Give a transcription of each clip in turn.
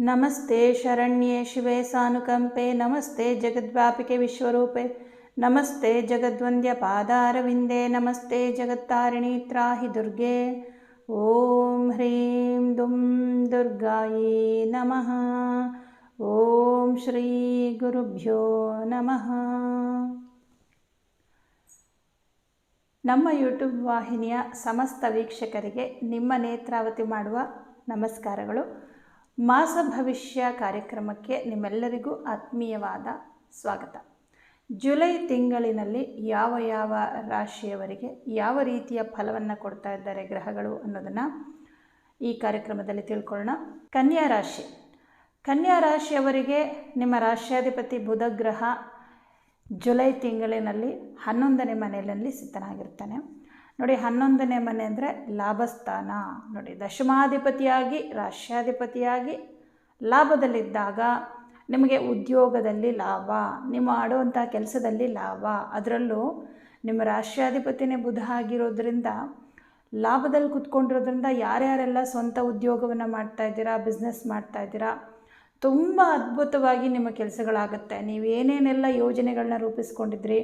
ನಮಸ್ತೆ ಶರಣ್ಯೆ ಶಿವೆ ಸಾನುಕಂಪೆ, ನಮಸ್ತೆ ಜಗದ್ವ್ಯಾಪಿಕೆ ವಿಶ್ವರೂಪೆ, ನಮಸ್ತೆ ಜಗದ್ವಂದ್ಯ ಪಾದಾರವಿಂದೆ, ನಮಸ್ತೆ ಜಗತ್ತಾರಿಣಿ ತ್ರಾಹಿ ದುರ್ಗೆ, ಓಂ ಹ್ರೀಂ ದುಂ ದುರ್ಗಾಯೇ ನಮಃ, ಓಂ ಶ್ರೀ ಗುರುಭ್ಯೋ ನಮಃ. ನಮ್ಮ ಯೂಟ್ಯೂಬ್ ವಾಹಿನಿಯ ಸಮಸ್ತ ವೀಕ್ಷಕರಿಗೆ ನಿಮ್ಮ ನೇತ್ರಾವತಿ ಮಾಡುವ ನಮಸ್ಕಾರಗಳು. ಮಾಸ ಭವಿಷ್ಯ ಕಾರ್ಯಕ್ರಮಕ್ಕೆ ನಿಮ್ಮೆಲ್ಲರಿಗೂ ಆತ್ಮೀಯವಾದ ಸ್ವಾಗತ. ಜುಲೈ ತಿಂಗಳಿನಲ್ಲಿ ಯಾವ ಯಾವ ರಾಶಿಯವರಿಗೆ ಯಾವ ರೀತಿಯ ಫಲವನ್ನು ಕೊಡ್ತಾ ಇದ್ದಾರೆ ಗ್ರಹಗಳು ಅನ್ನೋದನ್ನು ಈ ಕಾರ್ಯಕ್ರಮದಲ್ಲಿ ತಿಳ್ಕೊಳ್ಳೋಣ. ಕನ್ಯಾ ರಾಶಿ. ಕನ್ಯಾ ರಾಶಿಯವರಿಗೆ ನಿಮ್ಮ ರಾಶ್ಯಾಧಿಪತಿ ಬುಧ ಗ್ರಹ ಜುಲೈ ತಿಂಗಳಿನಲ್ಲಿ ಹನ್ನೊಂದನೇ ಮನೆಯಲ್ಲಿ ಸ್ಥಿತನಾಗಿರ್ತಾನೆ ನೋಡಿ ಹನ್ನೊಂದನೇ ಮನೆ ಅಂದರೆ ಲಾಭಸ್ಥಾನ. ನೋಡಿ ದಶಮಾಧಿಪತಿಯಾಗಿ, ರಾಷ್ಟ್ರಾಧಿಪತಿಯಾಗಿ ಲಾಭದಲ್ಲಿದ್ದಾಗ ನಿಮಗೆ ಉದ್ಯೋಗದಲ್ಲಿ ಲಾಭ, ನೀವು ಮಾಡುವಂಥ ಕೆಲಸದಲ್ಲಿ ಲಾಭ. ಅದರಲ್ಲೂ ನಿಮ್ಮ ರಾಷ್ಟ್ರಾಧಿಪತಿನೇ ಬುಧ ಆಗಿರೋದ್ರಿಂದ, ಲಾಭದಲ್ಲಿ ಕುತ್ಕೊಂಡಿರೋದ್ರಿಂದ ಯಾರ್ಯಾರೆಲ್ಲ ಸ್ವಂತ ಉದ್ಯೋಗವನ್ನು ಮಾಡ್ತಾ ಇದ್ದೀರಾ ಬಿಸ್ನೆಸ್ ಮಾಡ್ತಾ ಇದ್ದೀರಾ, ತುಂಬ ಅದ್ಭುತವಾಗಿ ನಿಮ್ಮ ಕೆಲಸಗಳಾಗುತ್ತೆ. ನೀವು ಏನೇನೆಲ್ಲ ಯೋಜನೆಗಳನ್ನ ರೂಪಿಸ್ಕೊಂಡಿದ್ರಿ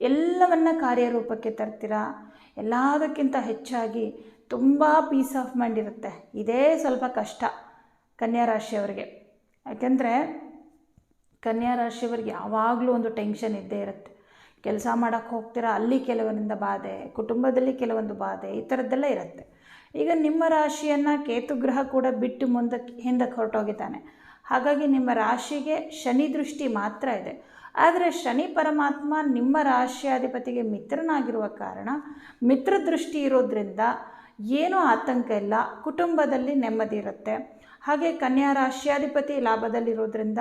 ಎಲ್ಲವನ್ನ ಕಾರ್ಯರೂಪಕ್ಕೆ ತರ್ತೀರಾ? ಎಲ್ಲದಕ್ಕಿಂತ ಹೆಚ್ಚಾಗಿ ತುಂಬ ಪೀಸ್ ಆಫ್ ಮೈಂಡ್ ಇರುತ್ತೆ. ಇದೇ ಸ್ವಲ್ಪ ಕಷ್ಟ ಕನ್ಯಾ ರಾಶಿಯವರಿಗೆ. ಯಾಕೆಂದರೆ ಕನ್ಯಾ ರಾಶಿಯವರಿಗೆ ಯಾವಾಗಲೂ ಒಂದು ಟೆನ್ಷನ್ ಇದ್ದೇ ಇರುತ್ತೆ. ಕೆಲಸ ಮಾಡೋಕ್ಕೆ ಹೋಗ್ತೀರಾ? ಅಲ್ಲಿ ಕೆಲವರಿಂದ ಬಾಧೆ, ಕುಟುಂಬದಲ್ಲಿ ಕೆಲವೊಂದು ಬಾಧೆ, ಈ ಥರದ್ದೆಲ್ಲ ಇರುತ್ತೆ. ಈಗ ನಿಮ್ಮ ರಾಶಿಯನ್ನು ಕೇತುಗ್ರಹ ಕೂಡ ಬಿಟ್ಟು ಮುಂದಕ್ಕೆ ಹಿಂದಕ್ಕೆ ಹೊರಟೋಗಿದ್ದಾನೆ. ಹಾಗಾಗಿ ನಿಮ್ಮ ರಾಶಿಗೆ ಶನಿ ದೃಷ್ಟಿ ಮಾತ್ರ ಇದೆ. ಆದರೆ ಶನಿ ಪರಮಾತ್ಮ ನಿಮ್ಮ ರಾಶಿಯಾಧಿಪತಿಗೆ ಮಿತ್ರನಾಗಿರುವ ಕಾರಣ ಮಿತ್ರ ದೃಷ್ಟಿ ಇರೋದ್ರಿಂದ ಏನೂ ಆತಂಕ ಇಲ್ಲ, ಕುಟುಂಬದಲ್ಲಿ ನೆಮ್ಮದಿ ಇರುತ್ತೆ. ಹಾಗೆ ಕನ್ಯಾ ರಾಶಿಯಾಧಿಪತಿ ಲಾಭದಲ್ಲಿರೋದ್ರಿಂದ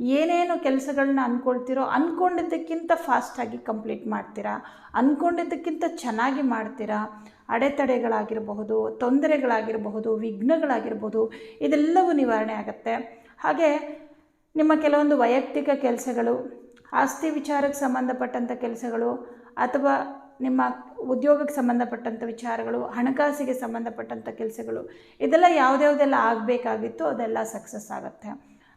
ಏನೇನು ಕೆಲಸಗಳನ್ನ ಅಂದ್ಕೊಳ್ತಿರೋ ಅಂದ್ಕೊಂಡಿದ್ದಕ್ಕಿಂತ ಫಾಸ್ಟಾಗಿ ಕಂಪ್ಲೀಟ್ ಮಾಡ್ತೀರಾ ಅಂದ್ಕೊಂಡಿದ್ದಕ್ಕಿಂತ ಚೆನ್ನಾಗಿ ಮಾಡ್ತೀರಾ, ಅಡೆತಡೆಗಳಾಗಿರಬಹುದು, ತೊಂದರೆಗಳಾಗಿರಬಹುದು, ವಿಘ್ನಗಳಾಗಿರಬಹುದು, ಇದೆಲ್ಲವೂ ನಿವಾರಣೆ ಆಗುತ್ತೆ. ಹಾಗೆ ನಿಮ್ಮ ಕೆಲವೊಂದು ವೈಯಕ್ತಿಕ ಕೆಲಸಗಳು ಆಸ್ತಿ ವಿಚಾರಕ್ಕೆ ಸಂಬಂಧಪಟ್ಟಂಥ ಕೆಲಸಗಳು ಅಥವಾ ನಿಮ್ಮ ಉದ್ಯೋಗಕ್ಕೆ ಸಂಬಂಧಪಟ್ಟಂಥ ವಿಚಾರಗಳು, ಹಣಕಾಸಿಗೆ ಸಂಬಂಧಪಟ್ಟಂಥ ಕೆಲಸಗಳು, ಇದೆಲ್ಲ ಯಾವುದ್ಯಾವುದೆಲ್ಲ ಆಗಬೇಕಾಗಿತ್ತು ಅದೆಲ್ಲ ಸಕ್ಸಸ್ ಆಗುತ್ತೆ.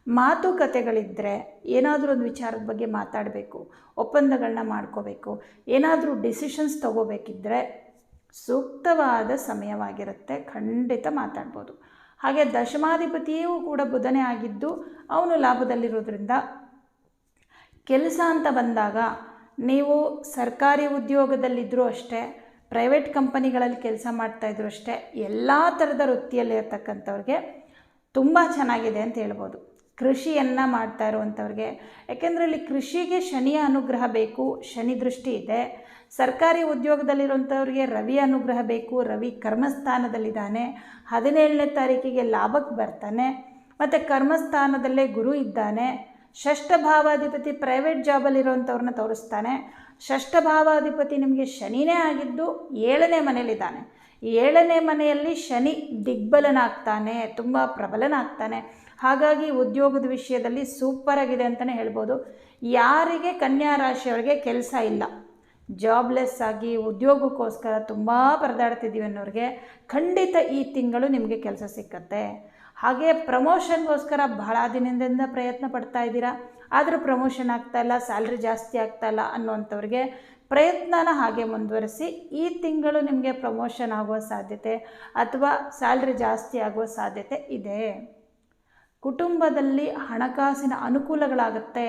ಮಾತುಕತೆಗಳಿದ್ದರೆ ಏನಾದರೂ ಒಂದು ವಿಚಾರದ ಬಗ್ಗೆ ಮಾತಾಡಬೇಕು ಒಪ್ಪಂದಗಳನ್ನ ಮಾಡ್ಕೋಬೇಕು, ಏನಾದರೂ ಡಿಸಿಷನ್ಸ್ ತೊಗೋಬೇಕಿದ್ದರೆ ಸೂಕ್ತವಾದ ಸಮಯವಾಗಿರುತ್ತೆ, ಖಂಡಿತ ಮಾತಾಡ್ಬೋದು. ಹಾಗೆ ದಶಮಾಧಿಪತಿಯೂ ಕೂಡ ಬುಧನೇ ಆಗಿದ್ದು, ಅವನು ಲಾಭದಲ್ಲಿರೋದ್ರಿಂದ ಕೆಲಸ ಅಂತ ಬಂದಾಗ ನೀವು ಸರ್ಕಾರಿ ಉದ್ಯೋಗದಲ್ಲಿದ್ದರೂ ಅಷ್ಟೇ, ಪ್ರೈವೇಟ್ ಕಂಪನಿಗಳಲ್ಲಿ ಕೆಲಸ ಮಾಡ್ತಾಯಿದ್ರು ಅಷ್ಟೇ, ಎಲ್ಲ ಥರದ ವೃತ್ತಿಯಲ್ಲಿ ಇರ್ತಕ್ಕಂಥವ್ರಿಗೆ ತುಂಬ ಚೆನ್ನಾಗಿದೆ ಅಂತ ಹೇಳ್ಬೋದು. ಕೃಷಿಯನ್ನು ಮಾಡ್ತಾ ಇರುವಂಥವ್ರಿಗೆ. ಯಾಕೆಂದರೆ ಇಲ್ಲಿ ಕೃಷಿಗೆ ಶನಿಯ ಅನುಗ್ರಹ ಬೇಕು, ಶನಿ ದೃಷ್ಟಿ ಇದೆ. ಸರ್ಕಾರಿ ಉದ್ಯೋಗದಲ್ಲಿರುವಂಥವ್ರಿಗೆ ರವಿ ಅನುಗ್ರಹ ಬೇಕು, ರವಿ ಕರ್ಮಸ್ಥಾನದಲ್ಲಿದ್ದಾನೆ, ಹದಿನೇಳನೇ ತಾರೀಕಿಗೆ ಲಾಭಕ್ಕೆ ಬರ್ತಾನೆ, ಮತ್ತು ಕರ್ಮಸ್ಥಾನದಲ್ಲೇ ಗುರು ಇದ್ದಾನೆ ಷಷ್ಠ ಭಾವಾಧಿಪತಿ ಪ್ರೈವೇಟ್ ಜಾಬಲ್ಲಿರುವಂಥವ್ರನ್ನ ತೋರಿಸ್ತಾನೆ. ಷಷ್ಠ ಭಾವಾಧಿಪತಿ ನಿಮಗೆ ಶನಿನೇ ಆಗಿದ್ದು ಏಳನೇ ಮನೇಲಿದ್ದಾನೆ ಏಳನೇ ಮನೆಯಲ್ಲಿ ಶನಿ ದಿಗ್ಬಲನಾಗ್ತಾನೆ, ತುಂಬ ಪ್ರಬಲನಾಗ್ತಾನೆ. ಹಾಗಾಗಿ ಉದ್ಯೋಗದ ವಿಷಯದಲ್ಲಿ ಸೂಪರಾಗಿದೆ ಅಂತಲೇ ಹೇಳ್ಬೋದು. ಯಾರಿಗೆ ಕನ್ಯಾ ರಾಶಿಯವರಿಗೆ ಕೆಲಸ ಇಲ್ಲ. ಜಾಬ್ಲೆಸ್ ಆಗಿ ಉದ್ಯೋಗಕ್ಕೋಸ್ಕರ ತುಂಬ ಪರದಾಡ್ತಿದ್ದೀವಿ ಅನ್ನೋರಿಗೆ ಖಂಡಿತ ಈ ತಿಂಗಳು ನಿಮಗೆ ಕೆಲಸ ಸಿಕ್ಕತ್ತೆ. ಹಾಗೆ ಪ್ರಮೋಷನ್ಗೋಸ್ಕರ ಬಹಳ ದಿನದಿಂದ ಪ್ರಯತ್ನ ಪಡ್ತಾ ಇದ್ದೀರಾ? ಆದರೂ ಪ್ರಮೋಷನ್ ಆಗ್ತಾಯಿಲ್ಲ ಸ್ಯಾಲ್ರಿ ಜಾಸ್ತಿ ಆಗ್ತಾಯಿಲ್ಲ ಅನ್ನೋವಂಥವ್ರಿಗೆ ಪ್ರಯತ್ನನ ಹಾಗೆ ಮುಂದುವರಿಸಿ ಈ ತಿಂಗಳು ನಿಮಗೆ ಪ್ರಮೋಷನ್ ಆಗುವ ಸಾಧ್ಯತೆ ಅಥವಾ ಸ್ಯಾಲ್ರಿ ಜಾಸ್ತಿ ಆಗುವ ಸಾಧ್ಯತೆ ಇದೆ. ಕುಟುಂಬದಲ್ಲಿ ಹಣಕಾಸಿನ ಅನುಕೂಲಗಳಾಗುತ್ತೆ.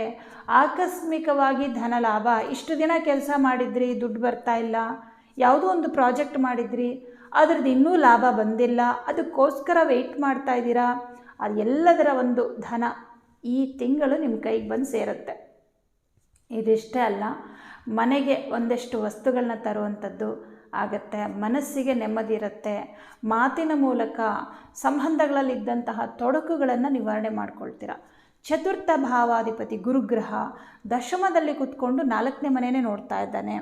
ಆಕಸ್ಮಿಕವಾಗಿ ಧನ ಲಾಭ. ಇಷ್ಟು ದಿನ ಕೆಲಸ ಮಾಡಿದ್ರಿ, ದುಡ್ಡು ಬರ್ತಾ ಇಲ್ಲ. ಯಾವುದೋ ಒಂದು ಪ್ರಾಜೆಕ್ಟ್ ಮಾಡಿದ್ರಿ. ಅದ್ರದ್ದು ಇನ್ನೂ ಲಾಭ ಬಂದಿಲ್ಲ. ಅದಕ್ಕೋಸ್ಕರ ವೆಯ್ಟ್ ಮಾಡ್ತಾ ಇದ್ದೀರಾ? ಅದು ಎಲ್ಲದರ ಒಂದು ಧನ ಈ ತಿಂಗಳು ನಿಮ್ಮ ಕೈಗೆ ಬಂದು ಸೇರುತ್ತೆ. ಇದಿಷ್ಟೇ ಅಲ್ಲ, ಮನೆಗೆ ಒಂದಷ್ಟು ವಸ್ತುಗಳನ್ನ ತರುವಂಥದ್ದು ಆಗತ್ತೆ, ಮನಸ್ಸಿಗೆ ನೆಮ್ಮದಿ ಇರುತ್ತೆ. ಮಾತಿನ ಮೂಲಕ ಸಂಬಂಧಗಳಲ್ಲಿದ್ದಂತಹ ತೊಡಕುಗಳನ್ನು ನಿವಾರಣೆ ಮಾಡ್ಕೊಳ್ತೀರ? ಚತುರ್ಥ ಭಾವಾಧಿಪತಿ ಗುರುಗ್ರಹ ದಶಮದಲ್ಲಿ ಕೂತ್ಕೊಂಡು ನಾಲ್ಕನೇ ಮನೆಯೇ ನೋಡ್ತಾ ಇದ್ದಾನೆ.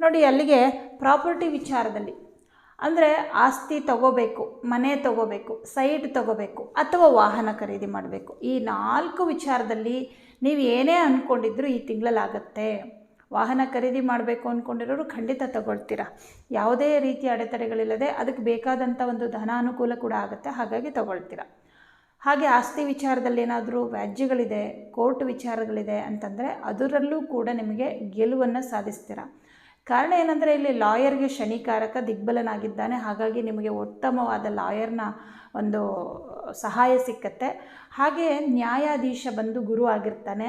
ನೋಡಿ, ಅಲ್ಲಿಗೆ ಪ್ರಾಪರ್ಟಿ ವಿಚಾರದಲ್ಲಿ ಅಂದರೆ ಆಸ್ತಿ ತಗೋಬೇಕು, ಮನೆ ತಗೋಬೇಕು, ಸೈಟ್ ತಗೋಬೇಕು ಅಥವಾ ವಾಹನ ಖರೀದಿ ಮಾಡಬೇಕು. ಈ ನಾಲ್ಕು ವಿಚಾರದಲ್ಲಿ ನೀವು ಏನೇ ಅಂದ್ಕೊಂಡಿದ್ರು ಈ ತಿಂಗಳಲ್ಲಾಗತ್ತೆ ವಾಹನ ಖರೀದಿ ಮಾಡಬೇಕು ಅಂದ್ಕೊಂಡಿರೋರು ಖಂಡಿತ ತಗೊಳ್ತೀರಾ. ಯಾವುದೇ ರೀತಿಯ ಅಡೆತಡೆಗಳಿಲ್ಲದೆ ಅದಕ್ಕೆ ಬೇಕಾದಂಥ ಒಂದು ಧನ ಅನುಕೂಲ ಕೂಡ ಆಗುತ್ತೆ, ಹಾಗಾಗಿ ತಗೊಳ್ತೀರಾ. ಹಾಗೆ ಆಸ್ತಿ ವಿಚಾರದಲ್ಲಿ ಏನಾದರೂ ವ್ಯಾಜ್ಯಗಳಿದೆ, ಕೋರ್ಟ್ ವಿಚಾರಗಳಿದೆ ಅಂತಂದರೆ ಅದರಲ್ಲೂ ಕೂಡ ನಿಮಗೆ ಗೆಲುವನ್ನು ಸಾಧಿಸ್ತೀರ. ಕಾರಣ ಏನಂದರೆ ಇಲ್ಲಿ ಲಾಯರ್ಗೆ ಶನಿಕಾರಕ ದಿಗ್ಬಲನಾಗಿದ್ದಾನೆ. ಹಾಗಾಗಿ ನಿಮಗೆ ಉತ್ತಮವಾದ ಲಾಯರ್ನ ಒಂದು ಸಹಾಯ ಸಿಕ್ಕತ್ತೆ. ಹಾಗೆ ನ್ಯಾಯಾಧೀಶ ಬಂದು ಗುರು ಆಗಿರ್ತಾನೆ.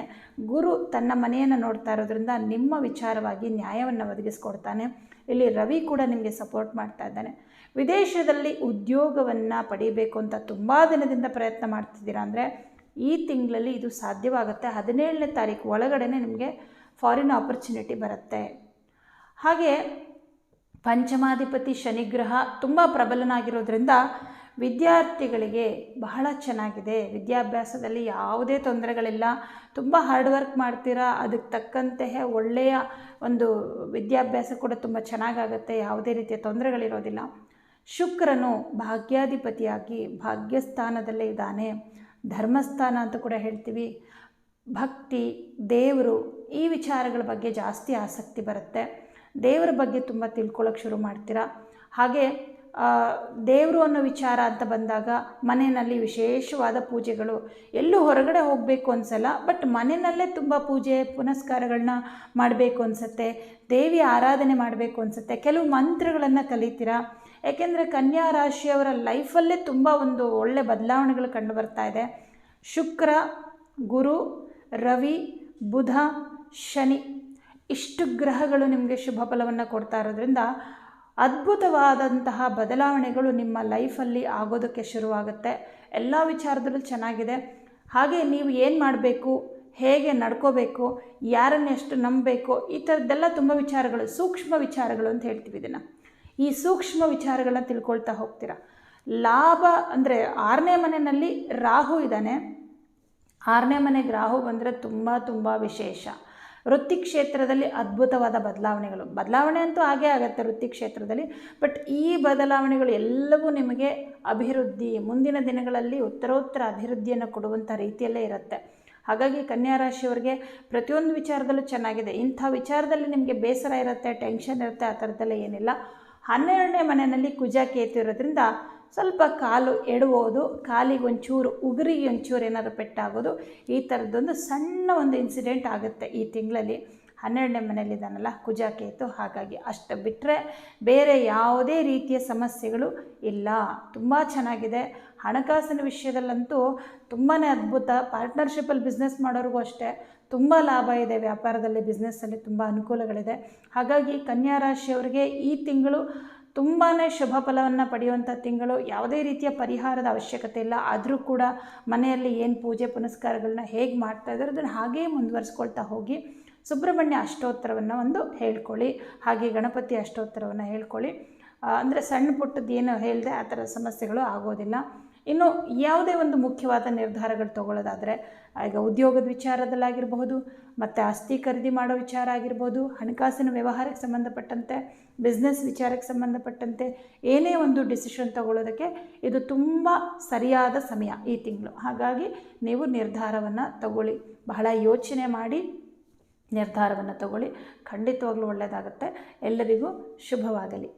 ಗುರು ತನ್ನ ಮನೆಯನ್ನು ನೋಡ್ತಾ ಇರೋದ್ರಿಂದ ನಿಮ್ಮ ವಿಚಾರವಾಗಿ ನ್ಯಾಯವನ್ನು ಒದಗಿಸ್ಕೊಡ್ತಾನೆ. ಇಲ್ಲಿ ರವಿ ಕೂಡ ನಿಮಗೆ ಸಪೋರ್ಟ್ ಮಾಡ್ತಾ ಇದ್ದಾನೆ. ವಿದೇಶದಲ್ಲಿ ಉದ್ಯೋಗವನ್ನು ಪಡಿಬೇಕು ಅಂತ ತುಂಬ ದಿನದಿಂದ ಪ್ರಯತ್ನ ಮಾಡ್ತಿದ್ದೀರಾ ಅಂದರೆ, ಈ ತಿಂಗಳಲ್ಲಿ ಇದು ಸಾಧ್ಯವಾಗುತ್ತೆ. ಹದಿನೇಳನೇ ತಾರೀಕು ಒಳಗಡೆ ನಿಮಗೆ ಫಾರಿನ್ ಆಪರ್ಚುನಿಟಿ ಬರುತ್ತೆ. ಹಾಗೆ ಪಂಚಮಾಧಿಪತಿ ಶನಿಗ್ರಹ ತುಂಬ ಪ್ರಬಲನಾಗಿರೋದ್ರಿಂದ ವಿದ್ಯಾರ್ಥಿಗಳಿಗೆ ಬಹಳ ಚೆನ್ನಾಗಿದೆ. ವಿದ್ಯಾಭ್ಯಾಸದಲ್ಲಿ ಯಾವುದೇ ತೊಂದರೆಗಳಿಲ್ಲ. ತುಂಬ ಹಾರ್ಡ್ ವರ್ಕ್ ಮಾಡ್ತೀರಾ? ಅದಕ್ಕೆ ತಕ್ಕಂತೆಯೇ ಒಳ್ಳೆಯ ಒಂದು ವಿದ್ಯಾಭ್ಯಾಸ ಕೂಡ ತುಂಬ ಚೆನ್ನಾಗಾಗುತ್ತೆ. ಯಾವುದೇ ರೀತಿಯ ತೊಂದರೆಗಳಿರೋದಿಲ್ಲ. ಶುಕ್ರನು ಭಾಗ್ಯಾಧಿಪತಿಯಾಗಿ ಭಾಗ್ಯಸ್ಥಾನದಲ್ಲೇ ಇದ್ದಾನೆ. ಧರ್ಮಸ್ಥಾನ ಅಂತ ಕೂಡ ಹೇಳ್ತೀವಿ. ಭಕ್ತಿ, ದೇವರು ಈ ವಿಚಾರಗಳ ಬಗ್ಗೆ ಜಾಸ್ತಿ ಆಸಕ್ತಿ ಬರುತ್ತೆ. ದೇವರ ಬಗ್ಗೆ ತುಂಬ ತಿಳ್ಕೊಳ್ಳೋಕೆ ಶುರು ಮಾಡ್ತೀರಾ? ಹಾಗೆ ದೇವರು ಅನ್ನೋ ವಿಚಾರ ಅಂತ ಬಂದಾಗ ಮನೆಯಲ್ಲಿ ವಿಶೇಷವಾದ ಪೂಜೆಗಳು ಎಲ್ಲೂ ಹೊರಗಡೆ ಹೋಗಬೇಕು ಅನ್ಸಲ್ಲ, ಬಟ್ ಮನೆಯಲ್ಲೇ ತುಂಬ ಪೂಜೆ ಪುನಸ್ಕಾರಗಳನ್ನ ಮಾಡಬೇಕು ಅನಿಸುತ್ತೆ ದೇವಿ ಆರಾಧನೆ ಮಾಡಬೇಕು ಅನಿಸುತ್ತೆ, ಕೆಲವು ಮಂತ್ರಗಳನ್ನು ಕಲಿತೀರಾ? ಯಾಕೆಂದರೆ ಕನ್ಯಾ ರಾಶಿಯವರ ಲೈಫಲ್ಲೇ ತುಂಬ ಒಂದು ಒಳ್ಳೆ ಬದಲಾವಣೆಗಳು ಕಂಡು ಬರ್ತಾ ಇದೆ. ಶುಕ್ರ, ಗುರು, ರವಿ, ಬುಧ, ಶನಿ. ಇಷ್ಟು ಗ್ರಹಗಳು ನಿಮಗೆ ಶುಭ ಫಲವನ್ನು ಕೊಡ್ತಾ ಇರೋದ್ರಿಂದ ಅದ್ಭುತವಾದಂತಹ ಬದಲಾವಣೆಗಳು ನಿಮ್ಮ ಲೈಫಲ್ಲಿ ಆಗೋದಕ್ಕೆ ಶುರುವಾಗುತ್ತೆ. ಎಲ್ಲ ವಿಚಾರದಲ್ಲೂ ಚೆನ್ನಾಗಿದೆ. ಹಾಗೆ ನೀವು ಏನು ಮಾಡಬೇಕು, ಹೇಗೆ ನಡ್ಕೋಬೇಕು, ಯಾರನ್ನು ಎಷ್ಟು ನಂಬಬೇಕು, ಈ ಥರದ್ದೆಲ್ಲ ತುಂಬ ವಿಚಾರಗಳು, ಸೂಕ್ಷ್ಮ ವಿಚಾರಗಳು ಅಂತ ಹೇಳ್ತೀವಿ ಇದನ್ನು. ಈ ಸೂಕ್ಷ್ಮ ವಿಚಾರಗಳನ್ನ ತಿಳ್ಕೊಳ್ತಾ ಹೋಗ್ತೀರಾ. ಲಾಭ ಅಂದರೆ ಆರನೇ ಮನೆಯಲ್ಲಿ ರಾಹು ಇದ್ದಾನೆ. ಆರನೇ ಮನೆಗೆ ರಾಹು ಬಂದರೆ ತುಂಬ ತುಂಬ ವಿಶೇಷ. ವೃತ್ತಿ ಕ್ಷೇತ್ರದಲ್ಲಿ ಅದ್ಭುತವಾದ ಬದಲಾವಣೆಗಳು. ಬದಲಾವಣೆ ಅಂತೂ ಆಗೇ ಆಗುತ್ತೆ ವೃತ್ತಿ ಕ್ಷೇತ್ರದಲ್ಲಿ ಬಟ್ ಈ ಬದಲಾವಣೆಗಳು ಎಲ್ಲವೂ ನಿಮಗೆ ಅಭಿವೃದ್ಧಿ, ಮುಂದಿನ ದಿನಗಳಲ್ಲಿ ಉತ್ತರೋತ್ತರ ಅಭಿವೃದ್ಧಿಯನ್ನು ಕೊಡುವಂಥ ರೀತಿಯಲ್ಲೇ ಇರುತ್ತೆ. ಹಾಗಾಗಿ ಕನ್ಯಾ ರಾಶಿಯವರಿಗೆ ಪ್ರತಿಯೊಂದು ವಿಚಾರದಲ್ಲೂ ಚೆನ್ನಾಗಿದೆ. ಇಂಥ ವಿಚಾರದಲ್ಲಿ ನಿಮಗೆ ಬೇಸರ ಇರುತ್ತೆ, ಟೆನ್ಷನ್ ಇರುತ್ತೆ, ಆ ಥರದ್ದೆಲ್ಲ ಏನಿಲ್ಲ. ಹನ್ನೆರಡನೇ ಮನೆಯಲ್ಲಿ ಕುಜ ಕೇತು ಇರೋದ್ರಿಂದ ಸ್ವಲ್ಪ ಕಾಲು ಎಡುವುದು, ಕಾಲಿಗೆ ಒಂಚೂರು ಉಗುರಿಗೆ ಒಂಚೂರು ಏನಾದರೂ ಪೆಟ್ಟಾಗೋದು, ಈ ಥರದ್ದೊಂದು ಸಣ್ಣ ಒಂದು ಇನ್ಸಿಡೆಂಟ್ ಆಗುತ್ತೆ ಈ ತಿಂಗಳಲ್ಲಿ. ಹನ್ನೆರಡನೇ ಮನೆಯಲ್ಲಿದ್ದಾನಲ್ಲ ಕುಜ ಇತ್ತು. ಹಾಗಾಗಿ ಅಷ್ಟು ಬಿಟ್ಟರೆ ಬೇರೆ ಯಾವುದೇ ರೀತಿಯ ಸಮಸ್ಯೆಗಳು ಇಲ್ಲ. ತುಂಬ ಚೆನ್ನಾಗಿದೆ. ಹಣಕಾಸಿನ ವಿಷಯದಲ್ಲಂತೂ ತುಂಬಾ ಅದ್ಭುತ. ಪಾರ್ಟ್ನರ್ಶಿಪ್ಪಲ್ಲಿ ಬಿಸ್ನೆಸ್ ಮಾಡೋರಿಗೂ ಅಷ್ಟೇ ತುಂಬ ಲಾಭ ಇದೆ. ವ್ಯಾಪಾರದಲ್ಲಿ ಬಿಸ್ನೆಸ್ಸಲ್ಲಿ ತುಂಬ ಅನುಕೂಲಗಳಿದೆ. ಹಾಗಾಗಿ ಕನ್ಯಾ ರಾಶಿಯವರಿಗೆ ಈ ತಿಂಗಳು ತುಂಬಾ ಶುಭ ಫಲವನ್ನು ಪಡೆಯುವಂಥ ತಿಂಗಳು. ಯಾವುದೇ ರೀತಿಯ ಪರಿಹಾರದ ಅವಶ್ಯಕತೆ ಇಲ್ಲ. ಆದರೂ ಕೂಡ ಮನೆಯಲ್ಲಿ ಏನು ಪೂಜೆ ಪುನಸ್ಕಾರಗಳನ್ನ ಹೇಗೆ ಮಾಡ್ತಾ ಇದ್ದಾರೆ ಅದನ್ನು ಹಾಗೇ ಮುಂದುವರಿಸ್ಕೊಳ್ತಾ ಹೋಗಿ ಸುಬ್ರಹ್ಮಣ್ಯ ಅಷ್ಟೋತ್ತರವನ್ನು ಒಂದು ಹೇಳ್ಕೊಳ್ಳಿ. ಹಾಗೆ ಗಣಪತಿ ಅಷ್ಟೋತ್ತರವನ್ನು ಹೇಳ್ಕೊಳ್ಳಿ. ಅಂದರೆ ಸಣ್ಣ ಪುಟ್ಟದ್ದು ಏನು ಹೇಳಿದೆ ಆ ಥರ ಸಮಸ್ಯೆಗಳು ಆಗೋದಿಲ್ಲ. ಇನ್ನು ಯಾವುದೇ ಒಂದು ಮುಖ್ಯವಾದ ನಿರ್ಧಾರಗಳು ತಗೊಳ್ಳೋದಾದರೆ, ಈಗ ಉದ್ಯೋಗದ ವಿಚಾರದಲ್ಲಾಗಿರಬಹುದು, ಮತ್ತು ಆಸ್ತಿ ಖರೀದಿ ಮಾಡೋ ವಿಚಾರ ಆಗಿರ್ಬೋದು, ಹಣಕಾಸಿನ ವ್ಯವಹಾರಕ್ಕೆ ಸಂಬಂಧಪಟ್ಟಂತೆ ಬಿಸ್ನೆಸ್ ವಿಚಾರಕ್ಕೆ ಸಂಬಂಧಪಟ್ಟಂತೆ ಏನೇ ಒಂದು ಡಿಸಿಷನ್ ತಗೊಳ್ಳೋದಕ್ಕೆ ಇದು ತುಂಬ ಸರಿಯಾದ ಸಮಯ ಈ ತಿಂಗಳು. ಹಾಗಾಗಿ ನೀವು ನಿರ್ಧಾರವನ್ನು ತಗೊಳ್ಳಿ. ಬಹಳ ಯೋಚನೆ ಮಾಡಿ ನಿರ್ಧಾರವನ್ನು ತಗೊಳ್ಳಿ. ಖಂಡಿತವಾಗ್ಲೂ ಒಳ್ಳೆಯದಾಗುತ್ತೆ ಎಲ್ಲರಿಗೂ ಶುಭವಾಗಲಿ.